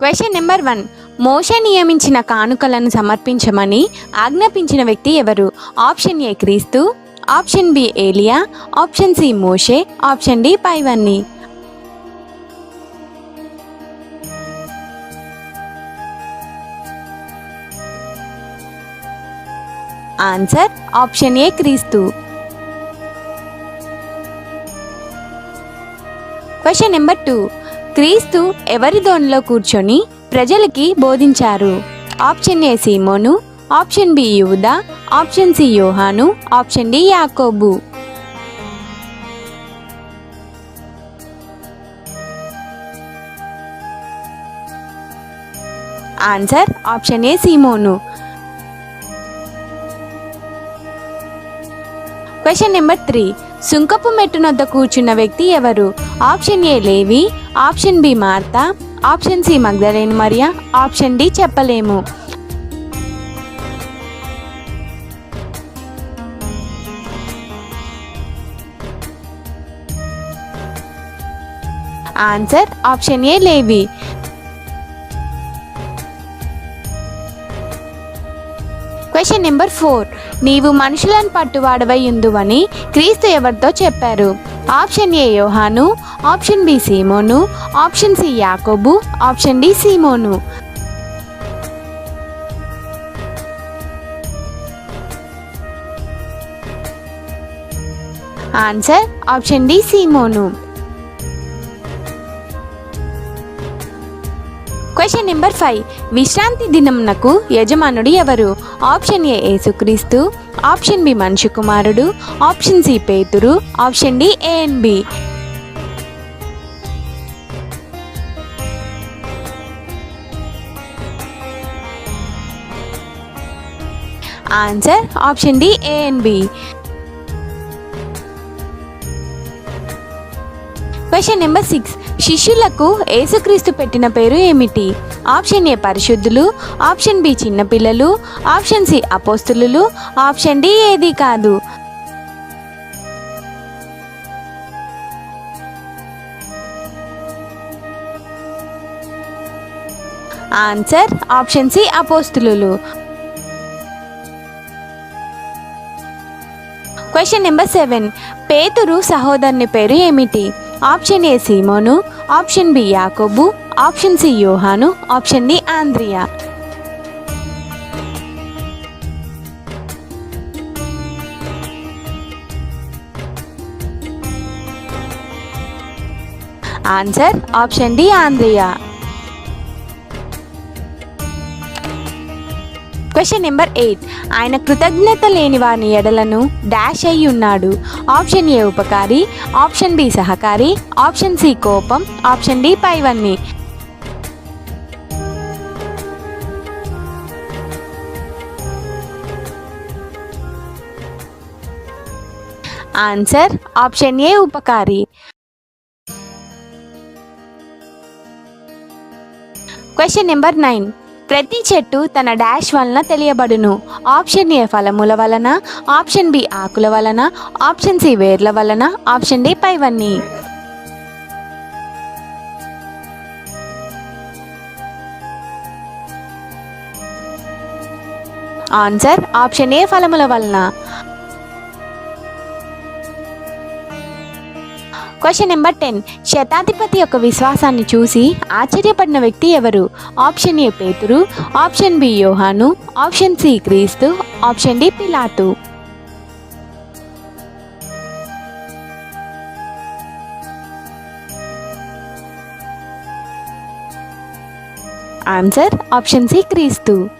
Question number one మోష నియమించిన కానుకలను సమర్పించమని ఆజ్ఞాపించిన వ్యక్తి ఎవరు? Option A Kristu option B Eliya option C Moshe option D పైవన్నీ. Answer option A Kristu. Question number two క్రీస్తు ఎవరి దోణిలో కూర్చొని ప్రజలకి బోధించారు. Option A Seemonu option B Yuda option C Yohanu option D Yakobu. Answer option A Seemonu. Question number three. సుంకపు మెట్టునొద్ద కూర్చున్న వ్యక్తి ఎవరు? Option A Levi option B Martha option C Magdaleni Mariya option D చెప్పలేము. Answer option A Levi. Question number four. నీవు మనుషులను పట్టువాడవై ఉందువని క్రీస్తు ఎవరితో చెప్పారు? ఆప్షన్ ఏ యోహాను ఆప్షన్ బి సీమోను ఆప్షన్ సి యాకోబు ఆప్షన్ డి సీమోను. ఆన్సర్ ఆప్షన్ డి సీమోను. Question number five. విశ్రాంతి దినంనకు యజమానుడు ఎవరు? ఆప్షన్ ఏ యేసుక్రీస్తు ఆప్షన్ బి మనిషి కుమారుడు ఆప్షన్ సి పేతురు option D A B. Answer option D A B. Question number six. శిష్యులకు యేసుక్రీస్తు పెట్టిన పేరు ఏమిటి? ఆప్షన్ ఏ పరిశుద్ధులు ఆప్షన్ బి చిన్నపిల్లలు ఆప్షన్ సి అపోస్తులు ఆప్షన్ డి ఏది కాదు. ఆన్సర్ ఆప్షన్ సి అపోస్తులు. Question number seven. పేతురు సహోదరుని పేరు ఏమిటి? Option A Simon option B యాకోబు ఆప్షన్ సి యోహాను ఆప్షన్ డి ఆంద్రియా. Answer option D ఆంద్రియా. Question number eight. ఆయన కృతజ్ఞత లేని వారిని ఎడలను డాష్ అయి ఉన్నాడు. ఆప్షన్ ఏ ఉపకారి ఆప్షన్ బి సహకారి ఆప్షన్ సి కోపం ఆప్షన్ డి పైవన్నీ. Answer option A ఉపకారి. Question number nine. ప్రతి చెట్టు తన డాష్ వలన తెలియబడును. ఆప్షన్ ఏ ఫలముల వలన ఆప్షన్ బి ఆకుల వలన ఆప్షన్ సి వేర్ల వలన ఆప్షన్ డి పైవన్నీ. ఆన్సర్ ఆప్షన్ ఏ ఫలముల వలన. Question number ten. శతాధిపతి యొక్క విశ్వాసాన్ని చూసి ఆశ్చర్యపడిన వ్యక్తి ఎవరు? ఆప్షన్ ఏ పేతురు ఆప్షన్ బి యోహాను ఆప్షన్ సి క్రీస్తు ఆప్షన్ డి పిలాతు. ఆన్సర్ ఆప్షన్ సి క్రీస్తు.